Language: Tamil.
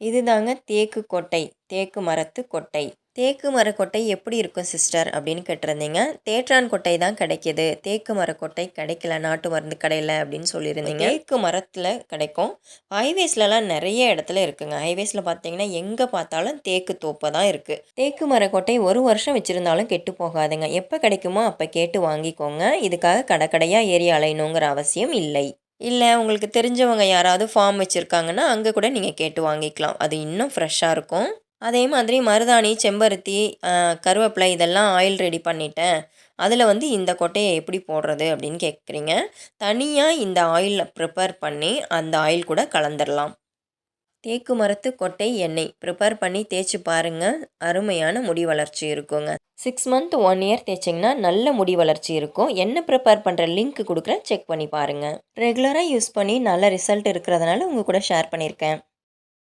இதுதாங்க தேக்கு கொட்டை தேக்கு மரத்து கொட்டை. தேக்கு மரக்கொட்டை எப்படி இருக்கும் சிஸ்டர்? அப்படின்னு கேட்டிருந்தீங்க. தேற்றான் கொட்டை தான் கிடைக்கிது. தேக்கு மரக்கொட்டை கிடைக்கல நாட்டு மருந்து கடையில் அப்படின்னு சொல்லியிருந்தீங்க. தேக்கு மரத்தில் கிடைக்கும். ஹைவேஸ்லலாம் நிறைய இடத்துல இருக்குங்க. ஹைவேஸில் பார்த்தீங்கன்னா எங்கே பார்த்தாலும் தேக்கு தோப்பை தான் இருக்குது தேக்கு மரக்கொட்டை ஒரு வருஷம் வச்சுருந்தாலும் கெட்டு போகாதுங்க. எப்போ கிடைக்குமோ அப்போ கேட்டு வாங்கிக்கோங்க. இதுக்காக கடை கடையாக ஏறி அலையணுங்கிற அவசியம் இல்லை. இல்லை உங்களுக்கு தெரிஞ்சவங்க யாராவது ஃபார்ம் வச்சுருக்காங்கன்னா அங்கே கூட நீங்கள் கேட்டு வாங்கிக்கலாம். அது இன்னும் ஃப்ரெஷ்ஷாக இருக்கும். அதே மாதிரி மருதாணி செம்பருத்தி கருவேப்பிலை இதெல்லாம் ஆயில் ரெடி பண்ணிட்டேன். அதில் வந்து இந்த கொட்டையை எப்படி போடுறது அப்படின்னு கேட்குறீங்க தனியாக இந்த ஆயிலில் ப்ரிப்பேர் பண்ணி அந்த ஆயில் கூட கலந்துடலாம் தேக்கு மரத்து கொட்டை எண்ணெய். ப்ரிப்பேர் பண்ணி தேய்ச்சி பாருங்கள் அருமையான முடி வளர்ச்சி இருக்குங்க. சிக்ஸ் மந்த் ஒன் இயர் தேய்ச்சிங்கன்னா நல்ல முடி வளர்ச்சி இருக்கும். என்ன ப்ரிப்பேர் பண்ணுற லிங்க் கொடுக்குறேன். செக் பண்ணி பாருங்கள் ரெகுலராக யூஸ் பண்ணி நல்ல ரிசல்ட் இருக்கிறதுனால உங்கள் கூட ஷேர் பண்ணியிருக்கேன்.